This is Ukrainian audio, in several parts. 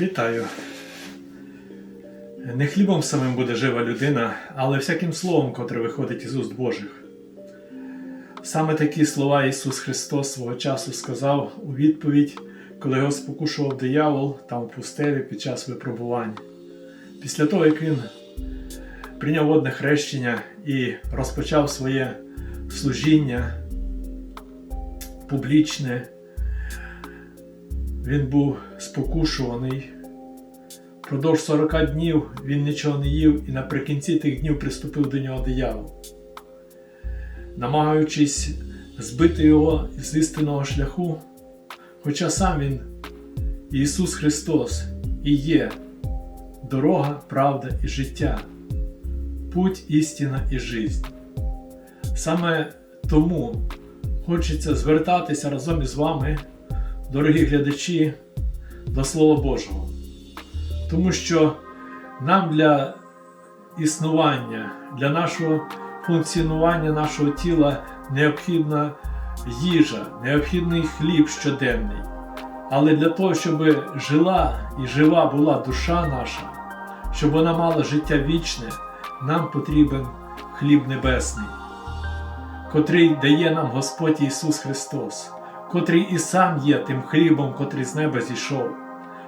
Вітаю. Не хлібом самим буде жива людина, але всяким словом, котре виходить із уст Божих. Саме такі слова Ісус Христос свого часу сказав у відповідь, коли його спокушував диявол там в пустелі під час випробування. Після того, як він прийняв водне хрещення і розпочав своє служіння публічне, він був спокушуваний. Продовж 40 днів він нічого не їв і наприкінці тих днів приступив до нього диявол, намагаючись збити його з істинного шляху, хоча сам він, Ісус Христос, і є дорога, правда і життя, путь, істина і жизнь. Саме тому хочеться звертатися разом із вами, дорогі глядачі, до Слова Божого. Тому що нам для існування, для нашого функціонування нашого тіла необхідна їжа, необхідний хліб щоденний. Але для того, щоб жила і жива була душа наша, щоб вона мала життя вічне, нам потрібен хліб небесний, котрий дає нам Господь Ісус Христос, котрий і сам є тим хлібом, котрий з неба зійшов.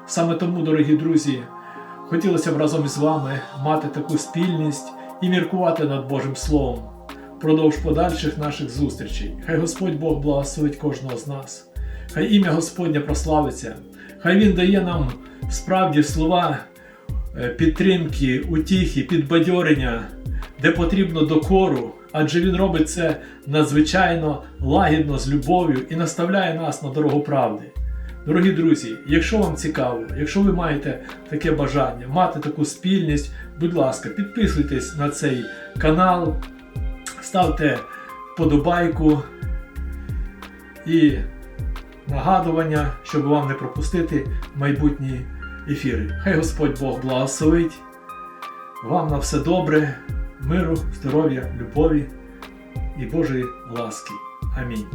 Саме тому, дорогі друзі, хотілося б разом із вами мати таку спільність і міркувати над Божим Словом впродовж подальших наших зустрічей. Хай Господь Бог благословить кожного з нас. Хай ім'я Господнє прославиться, хай Він дає нам справді слова е, підтримки, утіхи, підбадьорення, де потрібно докору, адже Він робить це надзвичайно лагідно з любов'ю і наставляє нас на дорогу правди. Дорогі друзі, якщо вам цікаво, якщо ви маєте таке бажання мати таку спільність, будь ласка, підписуйтесь на цей канал, ставте вподобайку і нагадування, щоб вам не пропустити майбутні ефіри. Хай Господь Бог благословить вам на все добре, миру, здоров'я, любові і Божої ласки. Амінь.